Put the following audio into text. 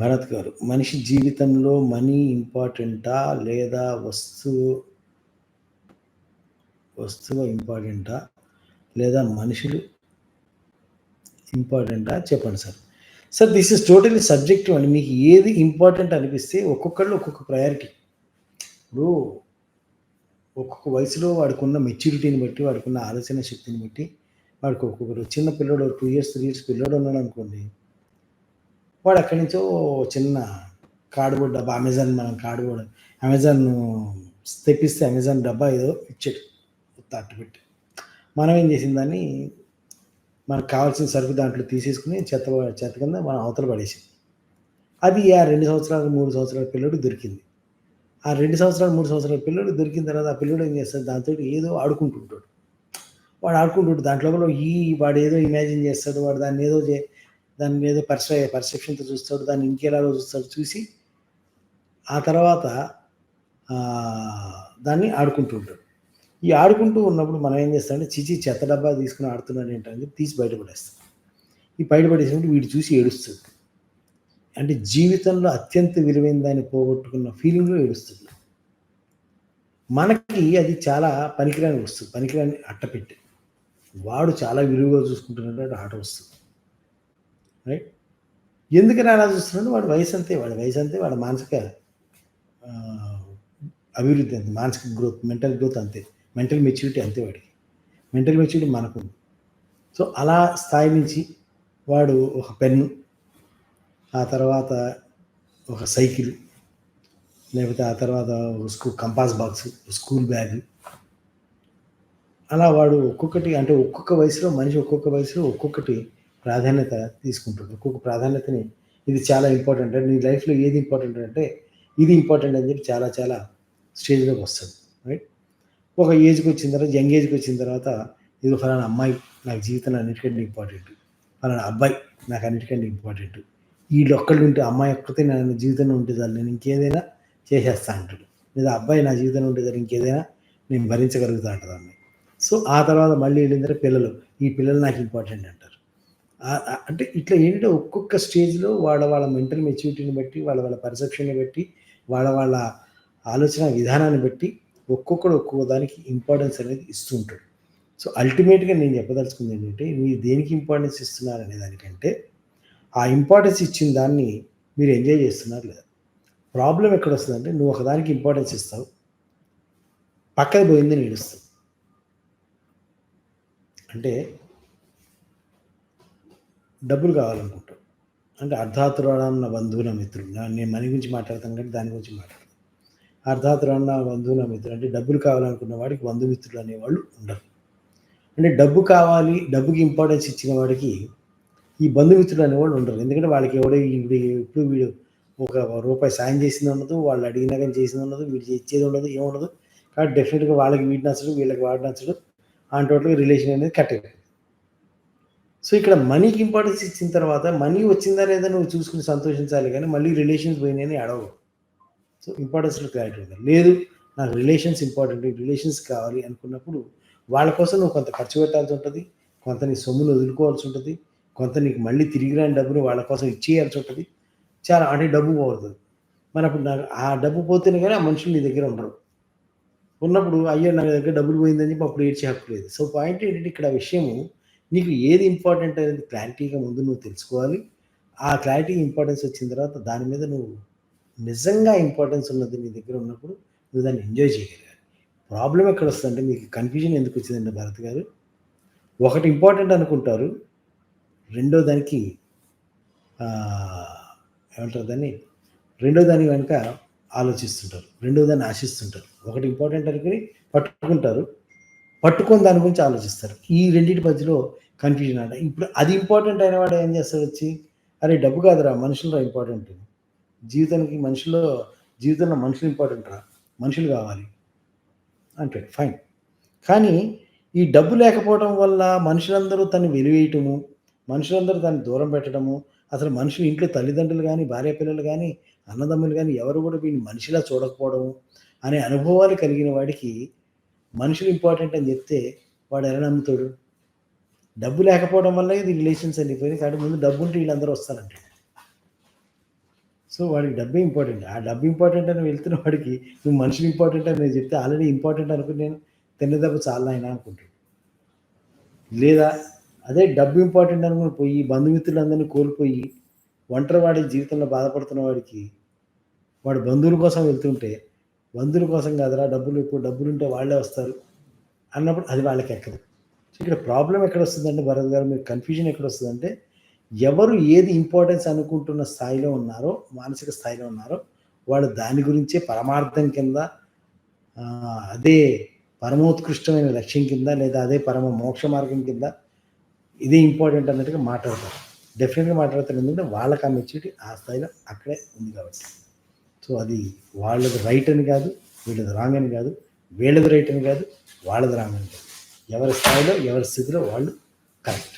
భరత్ గారు మనిషి జీవితంలో మనీ ఇంపార్టెంటా లేదా వస్తువు వస్తువు ఇంపార్టెంటా లేదా మనుషులు ఇంపార్టెంటా? చెప్పండి sir. Sir this is totally subjective అండి. మీకు ఏది ఇంపార్టెంట్ అనిపిస్తే ఒక్కొక్కళ్ళు ఒక్కొక్క ప్రయారిటీ. ఇప్పుడు ఒక్కొక్క వయసులో వాడికి ఉన్న మెచ్యూరిటీని బట్టి వాడికి ఉన్న ఆలోచన శక్తిని బట్టి వాడికి ఒక్కొక్కరు చిన్న పిల్లడు టూ ఇయర్స్ త్రీ ఇయర్స్ పిల్లడు ఉన్నాడు అనుకోండి వాడు అక్కడి నుంచో చిన్న కార్డ్బోర్డ్ డబ్బా అమెజాన్ మనం కార్డ్బోర్డ్ అమెజాన్ తెప్పిస్తే అమెజాన్ డబ్బా ఏదో ఇచ్చాడు. తట్టు పెట్టి. మనం ఏం చేసిన దాన్ని మనకు కావాల్సిన సరుకు దాంట్లో తీసేసుకుని చెత్త చెత్త కింద మనం అవతల పడేసాం. అది ఆ రెండు సంవత్సరాలు మూడు సంవత్సరాల పిల్లడు దొరికింది. ఆ రెండు సంవత్సరాలు మూడు సంవత్సరాల పిల్లడు దొరికిన తర్వాత ఆ పిల్లడు ఏం చేస్తాడు? దాంతో ఏదో ఆడుకుంటుంటాడు. వాడు ఆడుకుంటుంటాడు. దాంట్లో ఈ వాడు ఏదో ఇమాజిన్ చేస్తాడు వాడు దాన్ని ఏదో దాని మీద పర్స పర్సెప్షన్తో చూస్తాడు దాన్ని ఇంకేలాగో చూస్తాడు చూసి ఆ తర్వాత దాన్ని ఆడుకుంటూ ఉంటాడు. ఈ ఆడుకుంటూ ఉన్నప్పుడు మనం ఏం చేస్తామంటే చిచి చెత్త డబ్బా తీసుకుని ఆడుతున్నాడు ఏంటని తీసి బయటపడేస్తాం ఈ బయటపడేసినప్పుడు వీడు చూసి ఏడుస్తుంది అంటే జీవితంలో అత్యంత విలువైన దాన్ని పోగొట్టుకున్న ఫీలింగ్లో ఏడుస్తుంది మనకి అది చాలా పనికిరాని వస్తుంది పనికిరాని అట్టపెట్టి వాడు చాలా విలువగా చూసుకుంటున్నట్టు ఆట వస్తుంది. రైట్ ఎందుకని అలా చూస్తున్నాడు? వాడి వయసు అంతే వాడి వయసు అంతే వాడి మానసిక అభివృద్ధి అంతే మానసిక గ్రోత్ మెంటల్ గ్రోత్ అంతే మెంటల్ మెచ్యూరిటీ అంతే వాడికి. మెంటల్ మెచ్యూరిటీ మనకు సో అలా స్థాయి నుంచి వాడు ఒక పెన్ను ఆ తర్వాత ఒక సైకిల్ లేకపోతే ఆ తర్వాత స్కూల్ స్కూ కంపాస్ బాక్స్ స్కూల్ బ్యాగ్. అలా వాడు ఒక్కొక్కటి అంటే ఒక్కొక్క వయసులో మనిషి ఒక్కొక్క వయసులో ఒక్కొక్కటి ప్రాధాన్యత తీసుకుంటుంది. ఒక్కొక్క ప్రాధాన్యతని ఇది చాలా ఇంపార్టెంట్ నీ లైఫ్లో ఏది ఇంపార్టెంట్ అంటే ఇది ఇంపార్టెంట్ అని చెప్పి చాలా చాలా స్టేజ్లోకి వస్తుంది. రైట్ ఒక ఏజ్కి వచ్చిన తర్వాత యంగ్ ఏజ్కి వచ్చిన తర్వాత ఇది ఫలానా అమ్మాయి నాకు జీవితంలో అన్నిటికంటే ఇంపార్టెంట్ ఫలానా అబ్బాయి నాకు అన్నిటికంటే ఇంపార్టెంట్ వీళ్ళు ఒక్కళ్ళు ఉంటే అమ్మాయి ఒక్కతే నా జీవితంలో ఉంటే చాలు నేను ఇంకేదైనా చేసేస్తా అంటాడు. లేదా అబ్బాయి నా జీవితంలో ఉంటే చాలు ఇంకేదైనా నేను భరించగలుగుతా అంటారు అమ్మాయి. సో ఆ తర్వాత మళ్ళీ వెళ్ళిన పిల్లలు ఈ పిల్లలు నాకు ఇంపార్టెంట్ అంటారు. అంటే ఇట్లా ఏంటంటే ఒక్కొక్క స్టేజ్లో వాళ్ళ వాళ్ళ మెంటల్ మెచ్యూరిటీని బట్టి వాళ్ళ వాళ్ళ పర్సెప్షన్ని బట్టి వాళ్ళ వాళ్ళ ఆలోచన విధానాన్ని బట్టి ఒక్కొక్కడు ఒక్కొక్క దానికి ఇంపార్టెన్స్ అనేది ఇస్తూ ఉంటాడు. సో అల్టిమేట్గా నేను చెప్పదలుచుకుంది ఏంటంటే మీరు దేనికి ఇంపార్టెన్స్ ఇస్తున్నారు అనే దానికంటే ఆ ఇంపార్టెన్స్ ఇచ్చిన దాన్ని మీరు ఎంజాయ్ చేస్తున్నారు లేదా? ప్రాబ్లం ఎక్కడ వస్తుందంటే నువ్వు ఒకదానికి ఇంపార్టెన్స్ ఇస్తావు పక్కన పోయింది నేను ఇస్తావు అంటే డబ్బులు కావాలనుకుంటావు అంటే అర్ధాతురాన్న బంధువుల మిత్రుడు నేను మనీ గురించి మాట్లాడతాను కానీ దాని గురించి మాట్లాడతాను. అర్ధాతురాన్న బంధువుల మిత్రుడు అంటే డబ్బులు కావాలనుకున్న వాడికి బంధుమిత్రులు అనేవాళ్ళు ఉండరు. అంటే డబ్బు కావాలి డబ్బుకి ఇంపార్టెన్స్ ఇచ్చిన వాడికి ఈ బంధుమిత్రులు అనేవాళ్ళు ఉండరు. ఎందుకంటే వాళ్ళకి ఎవడో ఇప్పుడు ఇప్పుడు వీడు ఒక రూపాయి సాయం చేసింది ఉండదు వాళ్ళు అడిగినా కానీ చేసింది ఉండదు వీడు ఇచ్చేది ఉండదు ఏముండదు కాబట్టి డెఫినెట్గా వాళ్ళకి వీడి నచ్చడు వీళ్ళకి వాడు నచ్చడు. అంటే రిలేషన్ అనేది కట్ అయిపోయింది సో ఇక్కడ మనీకి ఇంపార్టెన్స్ ఇచ్చిన తర్వాత మనీ వచ్చిందా లేదా నువ్వు చూసుకుని సంతోషించాలి కానీ మళ్ళీ రిలేషన్స్ పోయినాయని అడవు సో ఇంపార్టెన్స్లో క్లారిటీ ఉంది. లేదు నాకు రిలేషన్స్ ఇంపార్టెంట్ రిలేషన్స్ కావాలి అనుకున్నప్పుడు వాళ్ళ కోసం నువ్వు కొంత ఖర్చు పెట్టాల్సి ఉంటుంది కొంత నీ సొమ్మును వదులుకోవాల్సి ఉంటుంది కొంత నీకు మళ్ళీ తిరిగి రాని డబ్బును వాళ్ళ కోసం ఇచ్చేయాల్సి ఉంటుంది. చాలా అంటే డబ్బు పోతుంది. మరి అప్పుడు నాకు ఆ డబ్బు పోతేనే కానీ ఆ మనుషులు నీ దగ్గర ఉండరు. ఉన్నప్పుడు అయ్యో నా దగ్గర డబ్బులు పోయిందని చెప్పి అప్పుడు ఏడ్చే హక్కు లేదు. సో పాయింట్ ఏంటంటే ఇక్కడ విషయము నీకు ఏది ఇంపార్టెంట్ అనేది క్లారిటీగా ముందు నువ్వు తెలుసుకోవాలి. ఆ క్లారిటీ ఇంపార్టెన్స్ వచ్చిన తర్వాత దాని మీద నువ్వు నిజంగా ఇంపార్టెన్స్ ఉన్నది నీ దగ్గర ఉన్నప్పుడు నువ్వు దాన్ని ఎంజాయ్ చేయగలగాలి ప్రాబ్లం ఎక్కడ వస్తుందంటే మీకు కన్ఫ్యూజన్ ఎందుకు వచ్చిందండి భరత్ గారు ఒకటి ఇంపార్టెంట్ అనుకుంటారు రెండో దానికి ఏమంటారు దాన్ని? రెండో దాని వెనుక ఆలోచిస్తుంటారు రెండో దాన్ని ఆశిస్తుంటారు. ఒకటి ఇంపార్టెంట్ అనుకుని పట్టుకుంటారు పట్టుకొని దాని గురించి ఆలోచిస్తారు. ఈ రెండింటి మధ్యలో కన్ఫ్యూజన్ అంట. ఇప్పుడు అది ఇంపార్టెంట్ అయిన వాడు ఏం చేస్తాడు వచ్చి అరే డబ్బు కాదురా మనుషులరా ఇంపార్టెంట్ జీవితానికి మనుషుల్లో జీవితంలో మనుషులు ఇంపార్టెంట్ రా మనుషులు కావాలి అంటాడు. ఫైన్ కానీ ఈ డబ్బు లేకపోవడం వల్ల మనుషులందరూ తను వెలివేయటము మనుషులందరూ దాన్ని దూరం పెట్టడము అసలు మనుషులు ఇంట్లో తల్లిదండ్రులు కానీ భార్య పిల్లలు కానీ అన్నదమ్ములు కానీ ఎవరు కూడా వీడిని మనిషిలా చూడకపోవడము అనే అనుభవాలు కలిగిన వాడికి మనుషులు ఇంపార్టెంట్ అని చెప్తే వాడు ఎలా నమ్ముతాడు? డబ్బు లేకపోవడం వల్ల ఇది రిలేషన్స్ వెళ్ళిపోయింది కాబట్టి ముందు డబ్బు ఉంటే వీళ్ళందరూ వస్తారంటే. సో వాడికి డబ్బే ఇంపార్టెంట్. ఆ డబ్బు ఇంపార్టెంట్ అని వెళ్తున్న వాడికి నువ్వు మనుషులు ఇంపార్టెంట్ అని నేను చెప్తే ఆల్రెడీ ఇంపార్టెంట్ అనుకుని నేను తిన్నదెబ్బ చాలా అయినా అనుకుంటాడు. లేదా అదే డబ్బు ఇంపార్టెంట్ అనుకుని పోయి బంధుమిత్రులందరినీ కోల్పోయి ఒంటరి వాడి జీవితంలో బాధపడుతున్న వాడికి వాడు బంధువుల కోసం వెళ్తుంటే బంధువుల కోసం కాదురా డబ్బులు ఇప్పుడు డబ్బులు ఉంటే వాళ్ళే వస్తారు అన్నప్పుడు అది వాళ్ళకి ఎక్కదు. ఇక్కడ ప్రాబ్లం ఎక్కడ వస్తుందంటే భరత్ గారు మీకు కన్ఫ్యూజన్ ఎక్కడ వస్తుందంటే ఎవరు ఏది ఇంపార్టెన్స్ అనుకుంటున్న స్థాయిలో ఉన్నారో మానసిక స్థాయిలో ఉన్నారో వాళ్ళు దాని గురించే పరమార్థం కింద అదే పరమోత్కృష్టమైన లక్ష్యం కింద లేదా అదే పరమ మోక్ష మార్గం కింద ఇదే ఇంపార్టెంట్ అన్నట్టుగా మాట్లాడతారు. డెఫినెట్గా మాట్లాడతారు. ఎందుకంటే వాళ్ళకి ఆ మెచ్యూరిటీ ఆ స్థాయిలో అక్కడే ఉంది కాబట్టి. సో అది వాళ్ళది రైట్ అని కాదు వీళ్ళది రాంగ్ అని కాదు వీళ్ళది రైట్ అని కాదు వాళ్ళది రాంగ్ అని కాదు. ఎవరి స్థాయిలో ఎవరి స్థితిలో వాళ్ళు కరెక్ట్